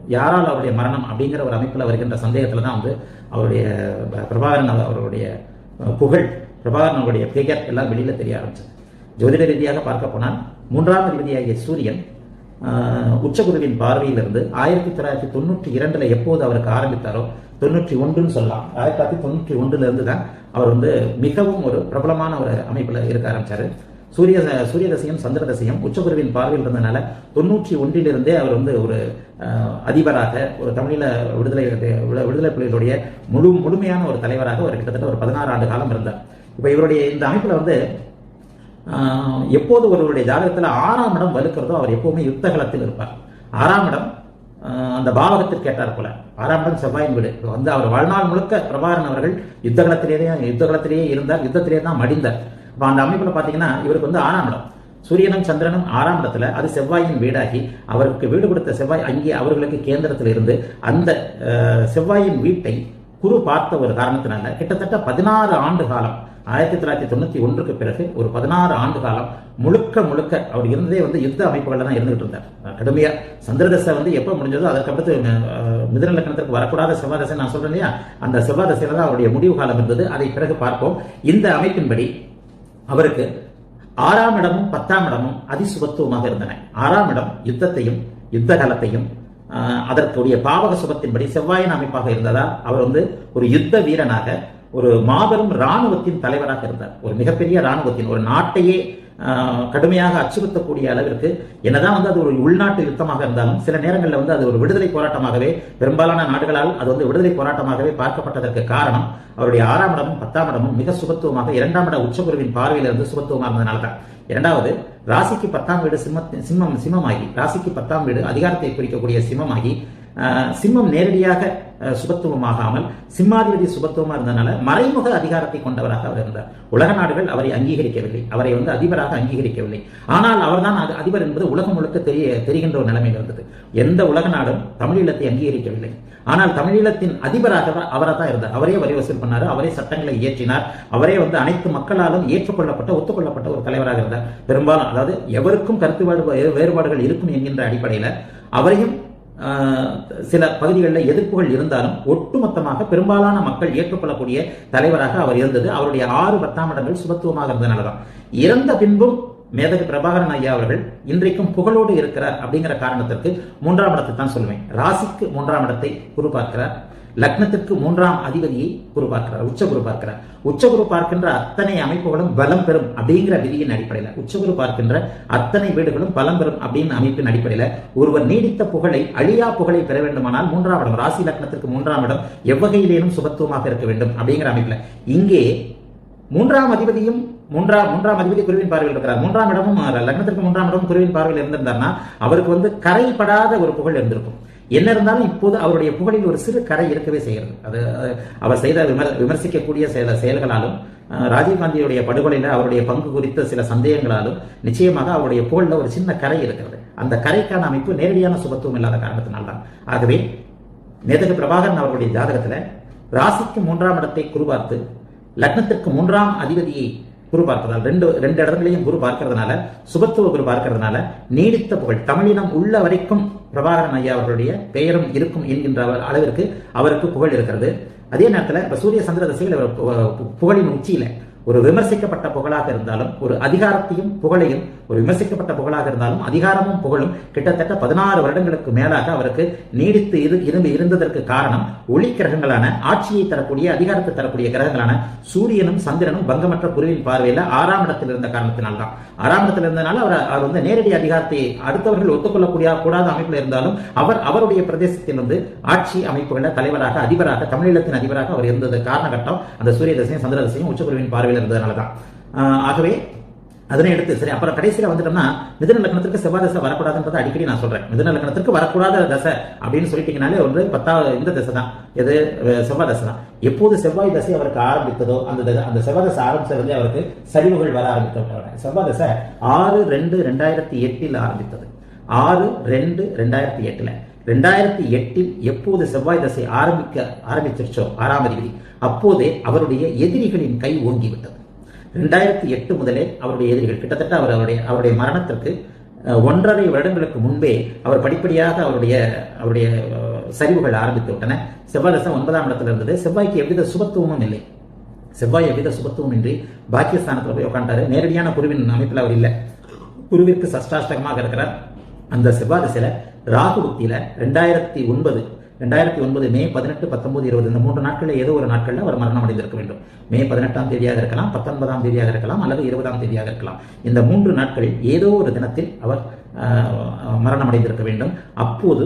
யாரால் அவருடைய மரணம் அப்படிங்கிற ஒரு அமைப்பில் வருகின்ற சந்தேகத்தில் தான் வந்து அவருடைய பிரபாகரன் அவர்- அவருடைய புகழ் பிரபாகரன் அவருடைய பெயர் எல்லாம் வெளியில் தெரிய ஆரம்பிச்சது. ஜோதிட ரீதியாக பார்க்க போனால் மூன்றாம் அதிபதியாகிய சூரியன் உச்சகுருவின் பார்வையிலிருந்து ஆயிரத்தி தொள்ளாயிரத்தி தொண்ணூற்றி இரண்டில் எப்போது அவருக்கு ஆரம்பித்தாரோ தொண்ணூற்றி ஒன்றுன்னு சொல்லலாம். ஆயிரத்தி தொள்ளாயிரத்தி தொண்ணூற்றி ஒன்றுலேருந்து தான் அவர் வந்து மிகவும் ஒரு பிரபலமான ஒரு அமைப்பில் இருக்க ஆரம்பித்தார் சூரிய சூரிய தசையும் சந்திர தசையும் உச்சகுருவின் பார்வையில் இருந்தனால தொண்ணூற்றி ஒன்றிலிருந்தே அவர் வந்து ஒரு ஆஹ், அதிபராக ஒரு தமிழீழ விடுதலை விடுதலை புலிகளுடைய முழு முழுமையான ஒரு தலைவராக ஒரு கிட்டத்தட்ட ஒரு பதினாறு ஆண்டு காலம் இருந்தார். இப்போ இவருடைய இந்த அமைப்பில் வந்து ஆஹ், எப்போது ஒருவருடைய ஜாதகத்தில் ஆறாம் இடம் வலுக்கிறதோ அவர் எப்போவுமே யுத்த காலத்தில் இருப்பார். ஆறாம் இடம் ஆஹ், அந்த பாவகத்திற்கு கேட்டார் போல. ஆறாம் இடம் செவ்வாயின் வீடு. வந்து அவர் வாழ்நாள் முழுக்க பிரபாகரன் அவர்கள் யுத்த களத்திலேயே யுத்த காலத்திலேயே இருந்தார். யுத்தத்திலேயே தான் மடிந்தார். இப்போ அந்த அமைப்பில் பார்த்தீங்கன்னா இவருக்கு வந்து ஆறாம் இடம். சூரியனும் சந்திரனும் ஆறாம் இடத்துல அது செவ்வாயின் வீடாகி அவருக்கு வீடு கொடுத்த செவ்வாய் அங்கே அவர்களுக்கு கேந்திரத்தில் இருந்து அந்த செவ்வாயின் வீட்டை குரு பார்த்த ஒரு காரணத்தினால கிட்டத்தட்ட பதினாறு ஆண்டு காலம் ஆயிரத்தி தொள்ளாயிரத்தி தொண்ணூற்றி ஒன்றுக்கு பிறகு ஒரு பதினாறு ஆண்டு காலம் முழுக்க முழுக்க அவர் இருந்ததே வந்து யுத்த அமைப்புகளில் தான் இருந்துகிட்டு இருந்தார். கடுமையாக சந்திரதசை வந்து எப்போ முடிஞ்சதோ அதற்கடுத்து மிதன லக்கணத்திற்கு வரக்கூடாத செவ்வாதசை நான் சொல்கிறேன் இல்லையா? அந்த செவ்வாதசையில் தான் அவருடைய முடிவு காலம் இருந்தது. அதை பிறகு பார்ப்போம். இந்த அமைப்பின்படி அவருக்கு ஆறாம் இடமும் பத்தாம் இடமும் அதிசுபத்துவமாக இருந்தன. ஆறாம் இடம் யுத்தத்தையும் யுத்த காலத்தையும் அதற்குரிய பாவக சுபத்தின்படி செவ்வாயின் அமைப்பாக இருந்ததால் அவர் வந்து ஒரு யுத்த வீரனாக ஒரு மாபெரும் இராணுவத்தின் தலைவராக இருந்தார். ஒரு மிகப்பெரிய இராணுவத்தின் ஒரு நாட்டையே கடுமையாக அச்சுறுத்தக்கூடிய அளவிற்கு என்னதான் வந்து அது ஒரு உள்நாட்டு யுத்தமாக இருந்தாலும் சில நேரங்களில் வந்து அது ஒரு விடுதலை போராட்டமாகவே பெரும்பாலான நாடுகளால் அது வந்து விடுதலை போராட்டமாகவே பார்க்கப்பட்டதற்கு காரணம் அவருடைய ஆறாம் இடமும் பத்தாம் இடமும் மிக சுபத்துவமாக இரண்டாம் இட உச்சகுருவின் பார்வையிலிருந்து சுபத்துவமாக இருந்ததுனால தான் இரண்டாவது ராசிக்கு பத்தாம் வீடு சிம்ம சிம்மம் சிம்மமாகி ராசிக்கு பத்தாம் வீடு அதிகாரத்தை குறிக்கக்கூடிய சிம்மமாகி சிம்மம் நேரடியாக சுபத்துவமாகாமல் சிம்மாதிபதி சுபத்துவமாக இருந்ததுனால மறைமுக அதிகாரத்தை கொண்டவராக அவர் இருந்தார். உலக நாடுகள் அவரை அங்கீகரிக்கவில்லை. அவரை வந்து அதிபராக அங்கீகரிக்கவில்லை. ஆனால் அவர்தான் அது அதிபர் என்பது உலகம் முழுக்க தெரிய தெரிகின்ற ஒரு நிலைமை இருந்தது. எந்த உலக நாடும் தமிழீழத்தை அங்கீகரிக்கவில்லை. ஆனால் தமிழீழத்தின் அதிபராக அவராக தான் இருந்தார். அவரே வரி வசூல் அவரே சட்டங்களை இயற்றினார் அவரே வந்து அனைத்து மக்களாலும் ஏற்றுக்கொள்ளப்பட்ட ஒத்துக்கொள்ளப்பட்ட ஒரு தலைவராக இருந்தார். பெரும்பாலும் அதாவது எவருக்கும் கருத்து வேறுபாடுகள் இருக்கும் என்கின்ற அடிப்படையில் அவரையும் சில பகுதிகளில் எதிர்ப்புகள் இருந்தாலும் ஒட்டுமொத்தமாக பெரும்பாலான மக்கள் ஏற்றுக்கொள்ளக்கூடிய தலைவராக அவர் இருந்தது. அவருடைய ஆறு பத்தாம் இடங்கள் சுபத்துவமாக இருந்ததுனால தான் இறந்த பின்பும் மேதகு பிரபாகரன் ஐயா அவர்கள் இன்றைக்கும் புகழோடு இருக்கிறார் அப்படிங்கிற காரணத்திற்கு மூன்றாம் இடத்தை தான் சொல்லுவேன். ராசிக்கு மூன்றாம் இடத்தை குறிப்பார்க்கிறார் லக்னத்திற்கு மூன்றாம் அதிபதியை குரு பார்க்கிறார் உச்சகுரு பார்க்கிறார். உச்ச குரு பார்க்கின்ற அத்தனை அமைப்புகளும் பலம் பெறும் அப்படிங்கிற விதியின் அடிப்படையில். உச்சகுரு பார்க்கின்ற அத்தனை வீடுகளும் பலம் பெறும் அப்படின்னு அமைப்பின் அடிப்படையில் ஒருவர் நீடித்த புகழை அழியா புகழை பெற வேண்டுமானால் மூன்றாம் இடம் ராசி லக்னத்திற்கு மூன்றாம் இடம் எவ்வகையிலேனும் சுபத்துவமாக இருக்க வேண்டும் அப்படிங்கிற அமைப்பில். இங்கே மூன்றாம் அதிபதியும் மூன்றாம் மூன்றாம் அதிபதி குருவின் பார்வையில் இருக்கிறார். மூன்றாம் இடமும் லக்னத்திற்கு மூன்றாம் இடமும் குருவின் பார்வையில் இருந்திருந்தார்னா அவருக்கு வந்து கரைப்படாத ஒரு புகழ் இருந்திருக்கும். என்ன இருந்தாலும் இப்போது அவருடைய புகழில் ஒரு சிறு கரை இருக்கவே செய்கிறது. அது அவர் செய்த விமர் விமர்சிக்கக்கூடிய சில செயல்களாலும் ராஜீவ்காந்தியுடைய படுகொலையில் அவருடைய பங்கு குறித்த சில சந்தேகங்களாலும் நிச்சயமாக அவருடைய புகழில் ஒரு சின்ன கரை இருக்கிறது. அந்த கரைக்கான அமைப்பு நேரடியான சுபத்துவம் இல்லாத காரணத்தினால்தான். ஆகவே நேதக பிரபாகரன் அவர்களுடைய ஜாதகத்தில் ராசிக்கு மூன்றாம் இடத்தை குருபார்த்து லக்னத்திற்கு மூன்றாம் அதிபதியை குரு பார்ப்பதால் ரெண்டு ரெண்டு இடங்களையும் குரு பார்க்கறதுனால சுபத்துவ குரு பார்க்கறதுனால நீடித்த புகழ் தமிழினம் உள்ள வரைக்கும் பிரபாகரன் ஐயா அவர்களுடைய பெயரும் இருக்கும் என்கின்ற அளவிற்கு அவருக்கு புகழ் இருக்கிறது. அதே நேரத்தில் இப்ப சூரிய சந்திர தசையில் அவர் புகழின் உச்சியில ஒரு விமர்சிக்கப்பட்ட புகழாக இருந்தாலும் ஒரு அதிகாரத்தையும் புகழையும் ஒரு விமர்சிக்கப்பட்ட புகழாக இருந்தாலும் அதிகாரமும் புகழும் கிட்டத்தட்ட பதினாறு வருடங்களுக்கு மேலாக அவருக்கு நீடித்து இரு இருந்து இருந்ததற்கு காரணம் ஒளி கிரகங்களான ஆட்சியை தரக்கூடிய அதிகாரத்தை தரக்கூடிய கிரகங்களான சூரியனும் சந்திரனும் பங்கமற்ற குருவின் பார்வையில் ஆறாம் இடத்தில் இருந்த காரணத்தினால்தான். ஆறாம் இடத்தில் இருந்தனால அவர் அவர் வந்து நேரடி அதிகாரத்தை அடுத்தவர்கள் ஒத்துக்கொள்ளக்கூடிய கூடாத அமைப்பில் இருந்தாலும் அவர் அவருடைய பிரதேசத்தில் வந்து ஆட்சி அமைப்புகளில் தலைவராக அதிபராக தமிழீழத்தின் அதிபராக அவர் இருந்தது. காரணகட்டம் அந்த சூரிய தசையும் சந்திர தசையும் உச்சகுருவின் பார்வையில் இருந்ததுனால தான் ஆகவே அதனை எடுத்து சரி அப்புறம் கடைசியில வந்துட்டோம்னா மிதன லக்னத்திற்கு செவ்வாய் தசை வரக்கூடாதுன்றதை அடிக்கடி நான் சொல்றேன். மிதன லக்னத்திற்கு வரக்கூடாத தசை அப்படின்னு சொல்லிட்டீங்கனாலே ஒன்று பத்தாவது இந்த தசை தான். எது செவ்வாய் தசை தான். எப்போது செவ்வாய் தசை அவருக்கு ஆரம்பித்ததோ அந்த அந்த செவ்வாய் தசை ஆரம்பிச்சதுலேருந்து அவருக்கு சரிவுகள் வர ஆரம்பித்த செவ்வாய் தசை ஆறு ரெண்டு ரெண்டாயிரத்தி எட்டில் ஆரம்பித்தது. ஆறு ரெண்டு ரெண்டாயிரத்தி எட்டில். ரெண்டாயிரத்தி எட்டில் எப்போது செவ்வாய் தசை ஆரம்பிக்க ஆரம்பிச்சிருச்சோ ஆறாம் அதிபதி அப்போதே அவருடைய எதிரிகளின் கை ஓங்கிவிட்டது. ரெண்டாயிரத்தி எட்டு முதலே அவருடைய எதிரிகள் கிட்டத்தட்ட அவர் அவருடைய அவருடைய மரணத்திற்கு ஒன்றரை வருடங்களுக்கு முன்பே அவர் படிப்படியாக அவருடைய அவருடைய சரிவுகள் ஆரம்பித்து விட்டன. செவ்வாய் ஒன்பதாம் இடத்துல இருந்தது. செவ்வாய்க்கு எவ்வித சுபத்துவமும் இல்லை. செவ்வாய் எவ்வித சுபத்துவம் இன்றி பாக்கியஸ்தானத்தில் போய் உட்காண்டாரு நேரடியான குருவின் அமைப்பில் அவர் இல்லை. குருவிற்கு சஷ்டாஷ்டகமாக இருக்கிறார். அந்த செவ்வாய் திசையில ராகு புக்தியில ரெண்டாயிரத்தி ஒன்பது ரெண்டாயிரத்தி ஒன்பது மே பதினெட்டு பத்தொன்பது இருபது இந்த மூன்று நாட்களில் ஏதோ ஒரு நாட்களில் அவர் மரணம் அடைந்திருக்க வேண்டும். மே பதினெட்டாம் தேதியாக இருக்கலாம் பத்தொன்பதாம் தேதியாக இருக்கலாம் அல்லது இருபதாம் தேதியாக இருக்கலாம். இந்த மூன்று நாட்களில் ஏதோ ஒரு தினத்தில் அவர் மரணம் அடைந்திருக்க வேண்டும். அப்போது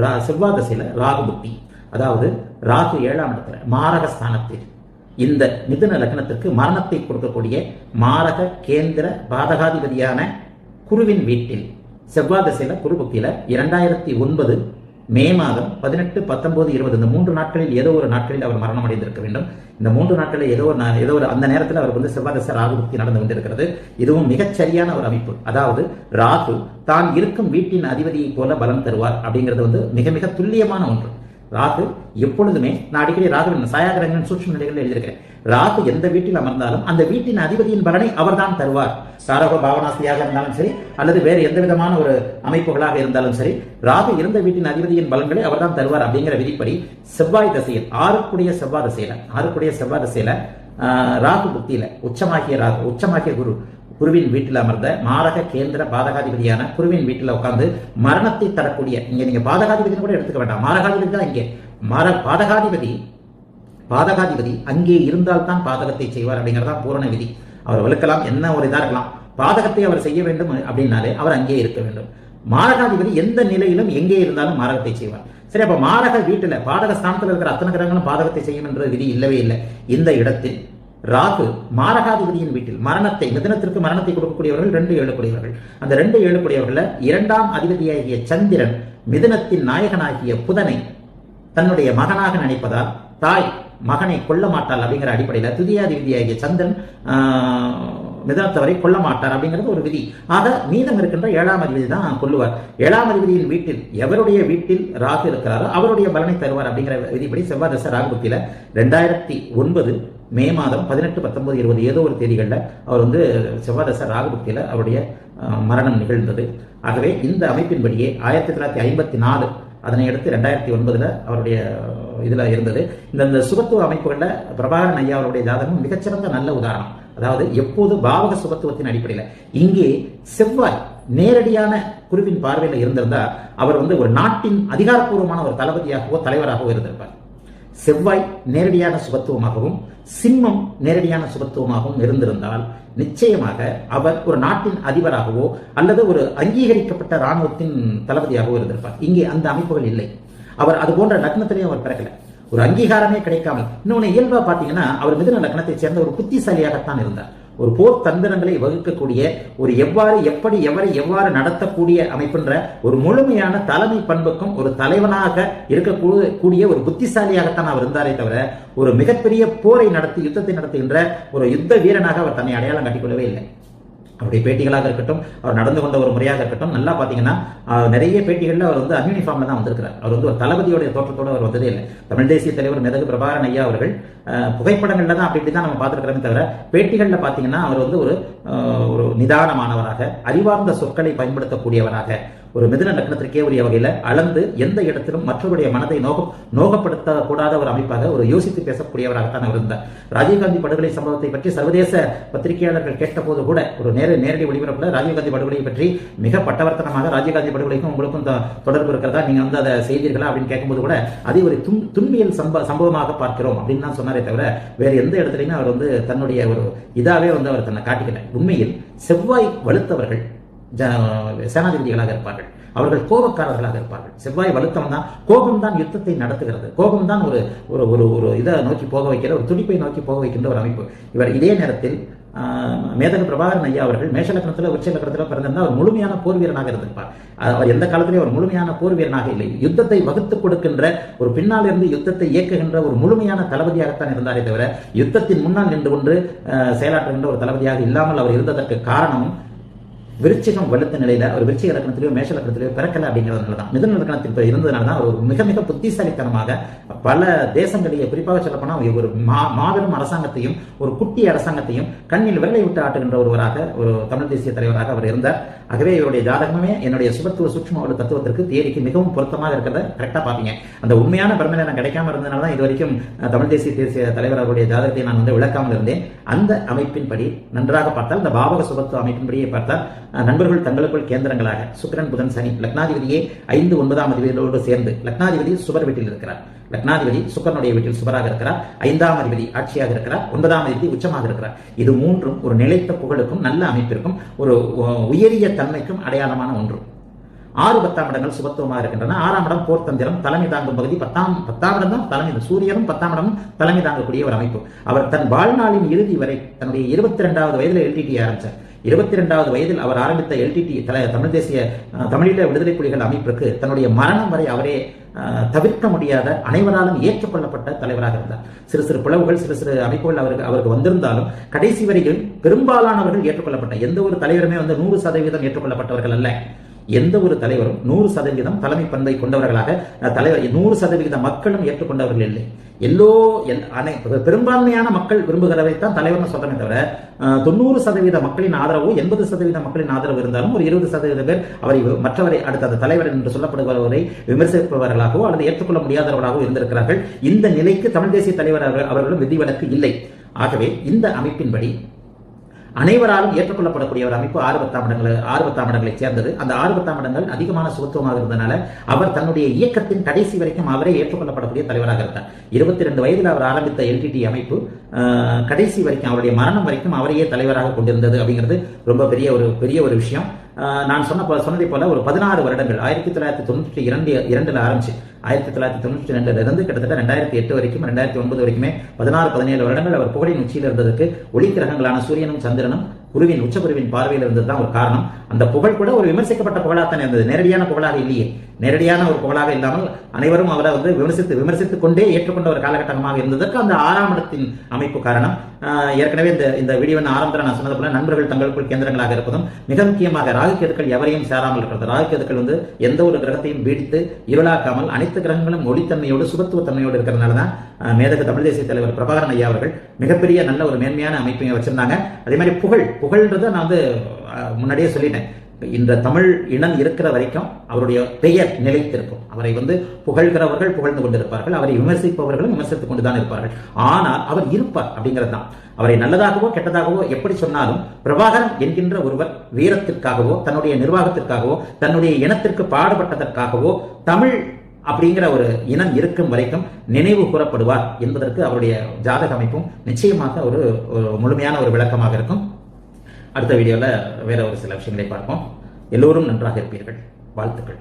ரா- செவ்வாய் திசையில ராகு புத்தி அதாவது ராகு ஏழாம் இடத்துல மாரக ஸ்தானத்தில் இந்த மிதுன லக்னத்திற்கு மரணத்தை கொடுக்கக்கூடிய மாரக கேந்திர பாதகாதிபதியான குருவின் வீட்டில் செவ்வாய் திசையில குரு புக்தியில இரண்டாயிரத்தி ஒன்பது மே மாதம் பதினெட்டு பத்தொன்பது இருபது இந்த மூன்று நாட்களில் ஏதோ ஒரு நாட்களில் அவர் மரணம் அடைந்திருக்க வேண்டும். இந்த மூன்று நாட்களில் ஏதோ ஒரு ஏதோ ஒரு அந்த நேரத்தில் அவர் வந்து செவ்வாதச ராகுபக்தி நடந்து கொண்டிருக்கிறது. இதுவும் மிகச் சரியான ஒரு அமைப்பு. அதாவது ராகு தான் இருக்கும் வீட்டின் அதிபதியைப் போல பலம் தருவார் அப்படிங்கிறது வந்து மிக மிக துல்லியமான ஒன்று. ராகு எப்பொழுதுமே நான் அடிக்கடி ராகுவின் சாயாகிரகங்கள் சூட்சம் நிலைகள் எழுதியிருக்கிறேன். ராகு எந்த வீட்டில் அமர்ந்தாலும் அந்த வீட்டின் அதிபதியின் பலனை அவர்தான் தருவார். சாரக பாவனாஸ்தியாக இருந்தாலும் சரி அல்லது வேறு எந்த விதமான ஒரு அமைப்புகளாக இருந்தாலும் சரி ராகு இருந்த வீட்டின் அதிபதியின் பலன்களை அவர்தான் தருவார் அப்படிங்கிற விதிப்படி செவ்வாய் தசையில் ஆறுக்குடைய செவ்வாய் தசையில ஆறுக்குடைய செவ்வாய் தசையில ராகு புத்தியில உச்சமாகிய ராகு உச்சமாகிய குரு குருவின் வீட்டில் அமர்ந்த மாரக கேந்திர பாதகாதிபதியான குருவின் வீட்டில் உட்கார்ந்து மரணத்தை தரக்கூடிய இங்க நீங்க பாதகாதிபதினு கூட எடுத்துக்க வேண்டாம். மாரகாதிபதி தான் இங்கே. மார பாதகாதிபதி பாதகாதிபதி அங்கே இருந்தால்தான் பாதகத்தை செய்வார் அப்படிங்கறதா பூரண விதி. அவர் வலுக்கலாம் என்ன ஒரு இதாக இருக்கலாம். பாதகத்தை அவர் செய்ய வேண்டும் அப்படின்னாலே அவர் அங்கே இருக்க வேண்டும். மாரகாதிபதி எந்த நிலையிலும் எங்கே இருந்தாலும் மாரகத்தை செய்வார். சரி அப்ப மாரக வீட்டுல பாதக ஸ்தானத்தில் இருக்கிற அத்தனை கிரகங்களும் பாதகத்தை செய்யும் என்ற விதி இல்லவே இல்லை. இந்த இடத்தில் ராகு மாரகாதிபதியின் வீட்டில் மரணத்தை மிதனத்திற்கு மரணத்தை கொடுக்கக்கூடியவர்கள் ரெண்டு ஏழுக்கூடியவர்கள். அந்த ரெண்டு ஏழுக்கூடியவர்கள இரண்டாம் அதிபதியாகிய சந்திரன் மிதனத்தின் நாயகனாகிய புதனை தன்னுடைய மகனாக நினைப்பதால் தாய் மகனை கொல்ல மாட்டாள் அப்படிங்கிற அடிப்படையில் துதியாதிபதியாகிய சந்திரன் மிதனத்தவரை கொல்ல மாட்டார் அப்படிங்கிறது ஒரு விதி. அதை மீதம் இருக்கின்ற ஏழாம் அதிபதி தான் கொல்லுவார். ஏழாம் அதிபதியின் வீட்டில் எவருடைய வீட்டில் ராகு இருக்கிறாரோ அவருடைய பலனை தருவார் அப்படிங்கிற விதிப்படி செவ்வாய் தசை ரெண்டாயிரத்தி ஒன்பது மே மாதம் பதினெட்டு பத்தொன்பது இருபது ஏதோ ஒரு தேதிகளில் அவர் வந்து செவ்வாய் தசை அவருடைய மரணம் நிகழ்ந்தது. ஆகவே இந்த அமைப்பின்படியே ஆயிரத்தி தொள்ளாயிரத்தி ஐம்பத்தி நாலு அதனை அடுத்து ரெண்டாயிரத்தி ஒன்பதுல அவருடைய இதுல இருந்தது. இந்த இந்த சுபத்துவ அமைப்புகள்ல பிரபாகரன் ஐயா அவருடைய ஜாதகம் மிகச்சிறந்த நல்ல உதாரணம். அதாவது எப்போது பாவக சுபத்துவத்தின் அடிப்படையில். இங்கே செவ்வாய் நேரடியான குருவின் பார்வையில் இருந்திருந்தா அவர் வந்து ஒரு நாட்டின் அதிகாரப்பூர்வமான ஒரு தளபதியாகவோ தலைவராகவோ இருந்திருப்பார். செவ்வாய் நேரடியான சுபத்துவமாகவும் சிம்மம் நேரடியான சுபத்துவமாகவும் இருந்திருந்தால் நிச்சயமாக அவர் ஒரு நாட்டின் அதிபராகவோ அல்லது ஒரு அங்கீகரிக்கப்பட்ட இராணுவத்தின் தளபதியாகவோ இருந்திருப்பார். இங்கே அந்த அமைப்புகள் இல்லை. அவர் அது போன்ற லக்னத்திலேயும் அவர் பிறக்கல. ஒரு அங்கீகாரமே கிடைக்காமல் இன்னொன்னு இயல்பா பாத்தீங்கன்னா அவர் மிதுன லக்னத்தை சேர்ந்த ஒரு புத்திசாலியாகத்தான் இருந்தார். ஒரு போர் தந்திரங்களை வகுக்கக்கூடிய ஒரு எவ்வாறு எப்படி எவரை எவ்வாறு நடத்தக்கூடிய அமைப்புன்ற ஒரு முழுமையான தலைமை பண்புக்கும் ஒரு தலைவனாக இருக்கக்கூடிய கூடிய ஒரு புத்திசாலியாகத்தான் அவர் இருந்தாரே தவிர ஒரு மிகப்பெரிய போரை நடத்தி யுத்தத்தை நடத்துகின்ற ஒரு யுத்த வீரனாக அவர் தன்னை அடையாளம் கட்டிக்கொள்ளவே இல்லை. அவருடைய பேட்டிகளாக இருக்கட்டும் அவர் நடந்து கொண்ட ஒரு முறையாக இருக்கட்டும் நல்லா பார்த்தீங்கன்னா நிறைய பேட்டிகளில் அவர் வந்து அன்யூனிஃபார்ம்ல தான் வந்திருக்கிறார். அவர் வந்து ஒரு தளபதியோடைய தோற்றத்தோடு அவர் வந்ததே இல்லை. தமிழ் தேசிய தலைவர் மிதகு பிரபாகரன் ஐயா அவர்கள் ஆஹ், புகைப்படங்கள்ல தான் அப்படி இப்படி தான் நம்ம பார்த்துருக்கிறோமே தவிர பேட்டிகளில் பார்த்தீங்கன்னா அவர் வந்து ஒரு ஒரு நிதானமானவராக அறிவார்ந்த சொற்களை பயன்படுத்தக்கூடியவராக ஒரு மிதுன லக்னத்திற்கே உரிய வகையில் அளந்து எந்த இடத்திலும் மற்றவருடைய மனதை நோகம் நோகப்படுத்த கூடாத ஒரு அமைப்பாக ஒரு யோசித்து பேசக்கூடியவராகத்தான் அவர் இருந்தார். ராஜீவ்காந்தி படுகொலை சம்பவத்தை பற்றி சர்வதேச பத்திரிகையாளர்கள் கேட்டபோது கூட ஒரு நேர நேரடி ஒளிபரப்பில் ராஜீவ்காந்தி படுகொலையை பற்றி மிக பட்டவர்த்தனமாக ராஜீவ்காந்தி படுகொலைக்கும் உங்களுக்கும் தொடர்பு இருக்கிறதா? நீங்க வந்து அதை செய்தீர்களா? அப்படின்னு கேட்கும்போது கூட அதை ஒரு துன்பியல் சம்ப சம்பவமாக பார்க்கிறோம் அப்படின்னு தான் சொன்னாரே தவிர வேற எந்த இடத்துலையுமே அவர் வந்து தன்னுடைய ஒரு இதாவே வந்து அவர் தன்னை காட்டிக்கல. உண்மையில் செவ்வாய் வலுத்தவர்கள் சேனாதிபதிகளாக இருப்பார்கள். அவர்கள் கோபக்காரர்களாக இருப்பார்கள். செவ்வாய் வலுத்தம் தான் கோபம் தான் யுத்தத்தை நடத்துகிறது. கோபம் தான் ஒரு ஒரு ஒரு ஒரு இதை நோக்கி போக வைக்கிற ஒரு துடிப்பை நோக்கி போக வைக்கின்ற ஒரு அமைப்பு. இவர் இதே நேரத்தில் மேதக பிரபாகரன் ஐயா அவர்கள் மேஷலக்கணத்தில் உச்ச லக்னத்தில் பிறந்திருந்தால் அவர் முழுமையான போர் வீரனாக இருந்திருப்பார். அவர் எந்த காலத்திலேயும் ஒரு முழுமையான போர் வீரனாக இல்லை. யுத்தத்தை வகுத்துக் கொடுக்கின்ற ஒரு பின்னால் இருந்து யுத்தத்தை இயக்குகின்ற ஒரு முழுமையான தளபதியாகத்தான் இருந்தாரே தவிர யுத்தத்தின் முன்னால் நின்று கொண்டு செயலாற்றுகின்ற ஒரு தளபதியாக இல்லாமல் அவர் இருந்ததற்கு காரணமும் விருச்சிகம் வலுத்த நிலையில அவர் விருச்சிக லக்கணத்திலேயோ மேஷ லக்கணத்திலேயோ பிறக்கல அப்படிங்கிறதுனால தான் மிதன லக்கணத்தில் இப்ப இருந்ததுனால தான் அவர் ஒரு மிக மிக புத்திசாலித்தனமாக பல தேசங்களிலே குறிப்பாக சொல்லப்போனா ஒரு மா மாபெரும் அரசாங்கத்தையும் ஒரு குட்டி அரசாங்கத்தையும் கண்ணில் விரலை விட்டு ஆட்டுகின்ற ஒருவராக ஒரு தமிழ் தேசிய தலைவராக அவர் இருந்தார். ஆகவே இவருடைய ஜாதகமே என்னுடைய சுபத்துவ சூட்சம ஒரு தத்துவத்திற்கு தேரிக்கு மிகவும் பொருத்தமாக இருக்கிறத கரெக்டா பாப்பீங்க அந்த உண்மையான பிரமனை நான் கிடைக்காம இருந்ததுனால தான் இது வரைக்கும் தமிழ் தேசிய தேசிய தலைவர் அவருடைய ஜாதகத்தை நான் வந்து விளக்காமல் இருந்தேன். அந்த அமைப்பின்படி நன்றாக பார்த்தால் இந்த பாவக சுபத்துவ அமைப்பின்படியே பார்த்தால் நண்பர்கள் தங்களுக்குள் கேந்திரங்களாக சுக்கிரன் புதன் சனி லக்னாதிபதியே ஐந்து ஒன்பதாம் அதிபதிகளோடு சேர்ந்து லக்னாதிபதி சுபர் வீட்டில் இருக்கிறார். லக்னாதிபதி சுக்கரனுடைய வீட்டில் சுபராக இருக்கிறார். ஐந்தாம் அதிபதி ஆட்சியாக இருக்கிறார். ஒன்பதாம் அதிபதி உச்சமாக இருக்கிறார். இது மூன்றும் ஒரு நிலைத்த புகழுக்கும் நல்ல அமைப்பிற்கும் ஒரு உ- உயரிய தன்மைக்கும் அடையாளமான ஒன்று. ஆறு பத்தாம் இடங்கள் சுபத்துவமாக இருக்கின்றன. ஆறாம் இடம் போர்த்தந்திரம். தலைமை தாங்கும் பகுதி பத்தாம் பத்தாம் இடம் தான் தலைமை சூரியனும் பத்தாம் இடமும் தலைமை தாங்கக்கூடிய ஒரு அமைப்பு. அவர் தன் வாழ்நாளின் இறுதி வரை தன்னுடைய இருபத்தி ரெண்டாவது வயதில் எல்டிடி ஆரம்பிச்சார். இருபத்தி ரெண்டாவது வயதில் அவர் ஆரம்பித்த எல்டிடி தமிழ் தேசிய தமிழீழ விடுதலை புலிகள் அமைப்பிற்கு தன்னுடைய மரணம் வரை அவரே தவிர்க்க முடியாத அனைவராலும் ஏற்றுக்கொள்ளப்பட்ட தலைவராக இருந்தார். சிறு சிறு பிளவுகள் சிறு சிறு அமைப்புகள் அவருக்கு அவருக்கு வந்திருந்தாலும் கடைசி வரையில் பெரும்பாலானவர்கள் ஏற்றுக்கொள்ளப்பட்ட எந்த ஒரு தலைவருமே வந்து நூறு சதவீதம் ஏற்றுக்கொள்ளப்பட்டவர்கள் அல்ல. எந்த ஒரு தலைவரும் நூறு சதவீதம் தலைமை பண்பை கொண்டவர்களாக தலைவர் நூறு சதவீத மக்களும் ஏற்றுக்கொண்டவர்கள் இல்லை. எல்லோ அனை- பெரும்பான்மையான மக்கள் விரும்புகிறவை தான் தலைவர்னு சொல்றமே தவிர தொண்ணூறு சதவீத மக்களின் ஆதரவோ எண்பது சதவீத மக்களின் ஆதரவு இருந்தாலும் ஒரு இருபது சதவீத பேர் அவரை மற்றவரை அடுத்த அந்த தலைவர் என்று சொல்லப்படுபவரை விமர்சிப்பவர்களாகவோ அல்லது ஏற்றுக்கொள்ள முடியாதவர்களாகவோ இருந்திருக்கிறார்கள். இந்த நிலைக்கு தமிழ் தேசிய தலைவர் அவர்- அவர்களும் விதிவிலக்கு இல்லை. ஆகவே இந்த அமைப்பின்படி அனைவராலும் ஏற்றுக்கொள்ளப்படக்கூடிய ஒரு அமைப்பு ஆறு இடங்களை இடங்கள் இடங்களை சேர்ந்தது. அந்த ஆறு இடங்கள் அதிகமான சுகத்துவமாக இருந்தனால அவர் தன்னுடைய இயக்கத்தின் கடைசி வரைக்கும் அவரே ஏற்றுக்கொள்ளப்படக்கூடிய தலைவராக இருந்தார். இருபத்தி ரெண்டு வயதில் அவர் ஆரம்பித்த எல்டிடி அமைப்பு கடைசி வரைக்கும் அவருடைய மரணம் வரைக்கும் அவரையே தலைவராக கொண்டிருந்தது அப்படிங்கிறது ரொம்ப பெரிய ஒரு பெரிய ஒரு விஷயம். நான் சொன்ன சொன்னதை போல ஒரு பதினாறு வருடங்கள் ஆயிரத்தி தொள்ளாயிரத்தி தொண்ணூற்றி இரண்டு இரண்டுல ஆரம்பிச்சு. ஆயிரத்தி தொள்ளாயிரத்தி தொண்ணூற்றி ரெண்டுல இருந்து கிட்டத்தட்ட ரெண்டாயிரத்தி எட்டு வரைக்கும் ரெண்டாயிரத்தி ஒன்பது வரைக்குமே பதினாறு பதினேழு வருடங்கள் அவர் புகழின் உச்சியில் இருந்ததுக்கு ஒளி கிரகங்களான சூரியனும் சந்திரனும் குருவின் உச்சகுருவின் பார்வையில் இருந்தது தான் ஒரு காரணம். அந்த புகழ் கூட ஒரு விமர்சிக்கப்பட்ட புகழாகத்தான் இருந்தது. நேரடியான புகழாக இல்லையே. நேரடியான ஒரு புகழாக இல்லாமல் அனைவரும் அவரை வந்து விமர்சித்து விமர்சித்துக் கொண்டே ஏற்றுக்கொண்ட ஒரு காலகட்டமாக இருந்ததற்கு அந்த ஆறாம் இடத்தின் அமைப்பு காரணம். ஏற்கனவே இந்த இந்த வீடியோவின் ஆரம்பத்தில் நான் சொன்னது போல நண்பர்கள் தங்களுக்குள் கேந்திரங்களாக இருப்பதும் மிக முக்கியமாக ராகு கேதுக்கள் எவரையும் சேராமல் இருக்கிறது. ராகு கேதுக்கள் வந்து எந்த ஒரு கிரகத்தையும் பீடித்து இருளாக்காமல் அனைத்து கிரகங்களும் ஒளித்தன்மையோடு சுபத்துவ தன்மையோடு இருக்கிறதுனால தான் மேதக மேதகு தமிழ் தேசிய தலைவர் பிரபாகரன் ஐயா அவர்கள் மிகப்பெரிய நல்ல ஒரு மேன்மையான அமைப்பையும் வச்சிருந்தாங்க. அதே மாதிரி புகழ். புகழ்ன்றதை நான் வந்து முன்னாடியே சொல்லிட்டேன். இந்த தமிழ் இனம் இருக்கிற வரைக்கும் அவருடைய பெயர் நிலைத்திருக்கும். அவரை வந்து புகழ்கிறவர்கள் புகழ்ந்து கொண்டிருப்பார்கள். அவரை விமர்சிப்பவர்களும் விமர்சித்துக் கொண்டுதான் இருப்பார்கள். ஆனால் அவர் இருப்பார் அப்படிங்கிறது தான் அவரை நல்லதாகவோ கெட்டதாகவோ எப்படி சொன்னாலும் பிரபாகரன் என்கின்ற ஒருவர் வீரத்திற்காகவோ தன்னுடைய நிர்வாகத்திற்காகவோ தன்னுடைய இனத்திற்கு பாடுபட்டதற்காகவோ தமிழ் அப்படிங்கிற ஒரு இனம் இருக்கும் வரைக்கும் நினைவு கூறப்படுவார் என்பதற்கு அவருடைய ஜாதக அமைப்பும் நிச்சயமாக ஒரு முழுமையான ஒரு விளக்கமாக இருக்கும். அடுத்த வீடியோவில் வேறு ஒரு சில விஷயங்களை பார்ப்போம். எல்லோரும் நன்றாக இருப்பீர்கள். வாழ்த்துக்கள்.